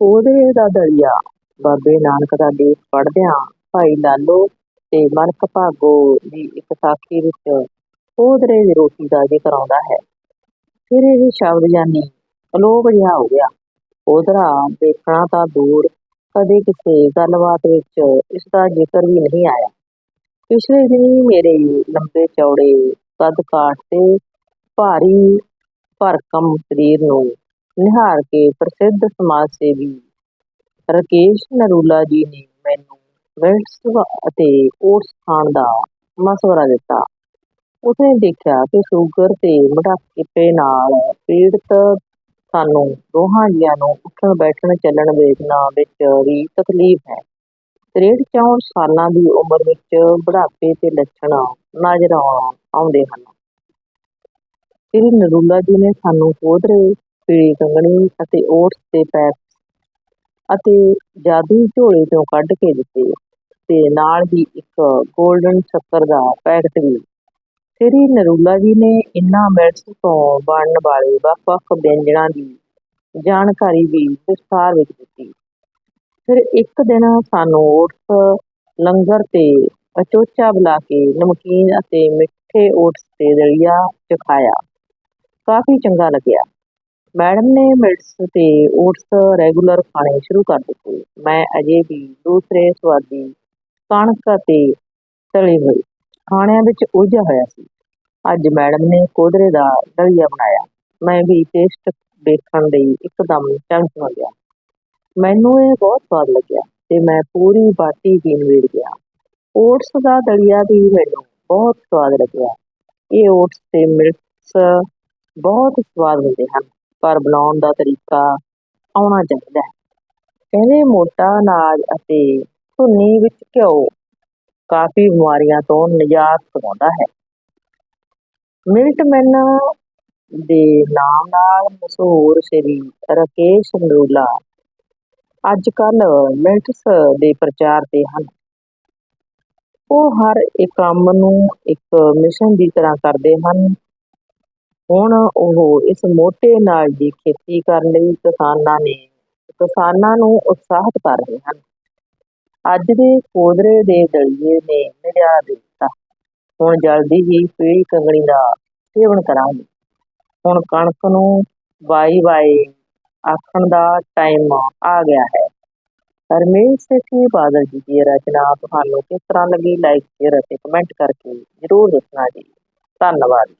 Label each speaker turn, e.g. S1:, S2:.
S1: ਉਹਦੇ ਦਾ ਦਲੀਆ ਬਾਬੇ ਨਾਨਕ ਦਾ ਦੇਸ਼ ਪੜ੍ਹਦਿਆਂ ਭਾਈ ਲਾਲੋ ਤੇ ਮਲਕ ਭਾਗੋ ਦੀ ਇੱਕ ਸਾਖੀ ਵਿੱਚ ਕੋਧਰੇ ਦੀ ਰੋਟੀ ਦਾ ਜ਼ਿਕਰ ਆਉਂਦਾ ਹੈ। ਫਿਰ ਇਹ ਸ਼ਬਦ ਜਾਨੀ ਅਲੋਪ ਜਿਹਾ ਹੋ ਗਿਆ। ਕੋਧਰਾ ਦੇਖਣਾ ਤਾਂ ਦੂਰ, ਕਦੇ ਕਿਸੇ ਗੱਲਬਾਤ ਵਿੱਚ ਇਸ ਦਾ ਜ਼ਿਕਰ ਵੀ ਨਹੀਂ ਆਇਆ। ਪਿਛਲੇ ਦਿਨੀ ਮੇਰੇ ਲੰਬੇ ਚੌੜੇ ਕੱਦ ਕਾਠ ਤੇ ਭਾਰੀ ਭਰਕਮ ਸਰੀਰ ਨੂੰ ਨਿਹਾਰ ਕੇ ਪ੍ਰਸਿੱਧ ਸਮਾਜ ਸੇਵੀ ਰਾਕੇਸ਼ ਨਰੂਲਾ ਜੀ ਨੇ ਮੈਨੂੰ ਮਿਰਚ ਅਤੇ ਓਟਸ ਖਾਣ ਦਾ ਮਸ਼ਵਰਾ ਦਿੱਤਾ। ਉਸਨੇ ਦੇਖਿਆ ਕਿ ਸ਼ੂਗਰ ਤੇ ਮੋਟਾਪੇ ਨਾਲ ਪੀੜਤ ਸਾਨੂੰ ਦੋਹਾਂ ਜੀਆਂ ਨੂੰ ਉੱਠਣ, ਬੈਠਣ, ਚੱਲਣ ਵੇਖਣਾ ਵਿੱਚ ਵੀ ਤਕਲੀਫ ਹੈ। ਤਰੇਹਠ ਚੌਂਹਠ ਸਾਲਾਂ ਦੀ ਉਮਰ ਵਿੱਚ ਬੁਢਾਪੇ ਦੇ ਲੱਛਣ ਨਜ਼ਰ ਆਉਣ, ਆਉਂਦੇ ਹਨ। ਸ੍ਰੀ ਨਰੂਲਾ ਜੀ ਨੇ ਸਾਨੂੰ ਕੋਧਰੇ ਪੀਲੀ ਕੰਗਣੀ ਅਤੇ ਓਟਸ ਦੇ ਪੈਕਸ ਅਤੇ ਜਾਦੂਈ ਝੋਲੇ ਚੋਂ ਕੱਢ ਕੇ ਦਿੱਤੇ ਤੇ ਨਾਲ ਹੀ ਇੱਕ 골ਡਨ ਸ਼ੱਕਰ ਦਾ ਪੈਕਟ ਵੀ। ਸ੍ਰੀ ਨਰੂਲਾ ਜੀ ਨੇ ਇਨ੍ਹਾਂ ਮਿਰਚ ਤੋਂ ਬਣਨ ਵਾਲੇ ਵੱਖ-ਵੱਖ ਵਿਅੰਜਨਾਂ ਦੀ ਜਾਣਕਾਰੀ ਵੀ ਵਿਸਥਾਰ ਵਿੱਚ ਦਿੱਤੀ। ਫਿਰ ਇੱਕ ਦਿਨ ਸਾਨੂੰ ਓਟਸ ਲੰਗਰ ਤੇ ਅਚੋਚਾ ਬੁਲਾ ਕੇ ਨਮਕੀਨ ਅਤੇ ਮਿੱਠੇ ਓਟਸ ਤੇ ਦਲੀਆ ਚਖਾਇਆ। ਕਾਫੀ ਚੰਗਾ ਲੱਗਿਆ। ਮੈਡਮ ਨੇ ਮਿਰਚ ਤੇ ਓਟਸ ਰੈਗੂਲਰ ਖਾਣੇ ਸ਼ੁਰੂ ਕਰ ਦਿੱਤੇ। ਮੈਂ ਅਜੇ ਵੀ ਦੂਸਰੇ ਸਵਾਦੀ ਕਣਕ ਅਤੇ ਤਲੀ ਹੋਈ ਖਾਣਿਆਂ ਵਿੱਚ ਉਲਝਿਆ ਹੋਇਆ ਸੀ। ਅੱਜ ਮੈਡਮ ਨੇ ਕੋਧਰੇ ਦਾ ਦਲੀਆ ਬਣਾਇਆ। ਮੈਂ ਵੀ ਟੇਸਟ ਦੇਖਣ ਲਈ ਇੱਕਦਮ ਚਮਕ ਗਿਆ। ਮੈਨੂੰ ਇਹ ਬਹੁਤ ਸਵਾਦ ਲੱਗਿਆ ਤੇ ਮੈਂ ਪੂਰੀ ਬਾਟੀ ਵੀ ਨਿਬੇੜ ਗਿਆ। ਓਟਸ ਦਾ ਦਲੀਆ ਵੀ ਮੈਨੂੰ ਬਹੁਤ ਸਵਾਦ ਲੱਗਿਆ। ਇਹ ਓਟਸ ਤੇ ਮਿਰਚ ਬਹੁਤ ਸਵਾਦ ਹੁੰਦੇ ਹਨ। ਘਰ ਬਣਾਉਣ ਦਾ ਤਰੀਕਾ ਆਉਣਾ ਚਾਹੀਦਾ ਹੈ। ਕਹਿੰਦੇ ਮੋਟਾ ਅਨਾਜ ਅਤੇ ਧੁੰਨੀ ਵਿੱਚ ਘਿਓ ਕਾਫੀ ਬਿਮਾਰੀਆਂ ਤੋਂ ਨਿਜਾਤ ਦਿਵਾਉਂਦਾ ਹੈ। ਮਿਲਟਮੈਨ ਦੇ ਨਾਮ ਨਾਲ ਮਸ਼ਹੂਰ ਸ਼੍ਰੀ ਰਕੇਸ਼ ਨਰੂਲਾ ਅੱਜ ਕੱਲ ਮਿਲਟਸ ਦੇ ਪ੍ਰਚਾਰ ਤੇ ਹਨ। ਉਹ ਹਰ ਇੱਕ ਕੰਮ ਨੂੰ ਇੱਕ ਮਿਸ਼ਨ ਦੀ ਤਰ੍ਹਾਂ ਕਰਦੇ ਹਨ ਹੁਣ ਉਹ ਇਸ ਮੋਟੇ ਅਨਾਜ ਦੀ ਖੇਤੀ ਕਰਨ ਲਈ ਕਿਸਾਨਾਂ ਨੇ, ਕਿਸਾਨਾਂ ਨੂੰ ਉਤਸ਼ਾਹਿਤ ਕਰ ਰਹੇ ਹਨ। ਅੱਜ ਦੇ ਕੋਧਰੇ ਦੇ ਦਲੀਏ ਨੇ ਨਜ਼ਾਰਾ ਦੇ ਦਿੱਤਾ ਹੁਣ ਜਲਦੀ ਹੀ ਪੀਲੀ ਕੰਗਣੀ ਦਾ ਸੇਵਨ ਕਰਾਂਗੇ। ਹੁਣ ਕਣਕ ਨੂੰ ਬਾਈ ਬਾਈ ਆਖਣ ਦਾ ਟਾਈਮ ਆ ਗਿਆ ਹੈ। ਹਰਮੇਸ਼ ਸਿੰਘ ਬਾਦਲ ਜੀ ਦੀ ਰਚਨਾ ਤੁਹਾਨੂੰ ਕਿਸ ਤਰ੍ਹਾਂ ਲੱਗੀ? ਲਾਈਕ ਸ਼ੇਅਰ ਅਤੇ ਕਮੈਂਟ ਕਰਕੇ ਜ਼ਰੂਰ ਦੱਸਣਾ ਜੀ। ਧੰਨਵਾਦ।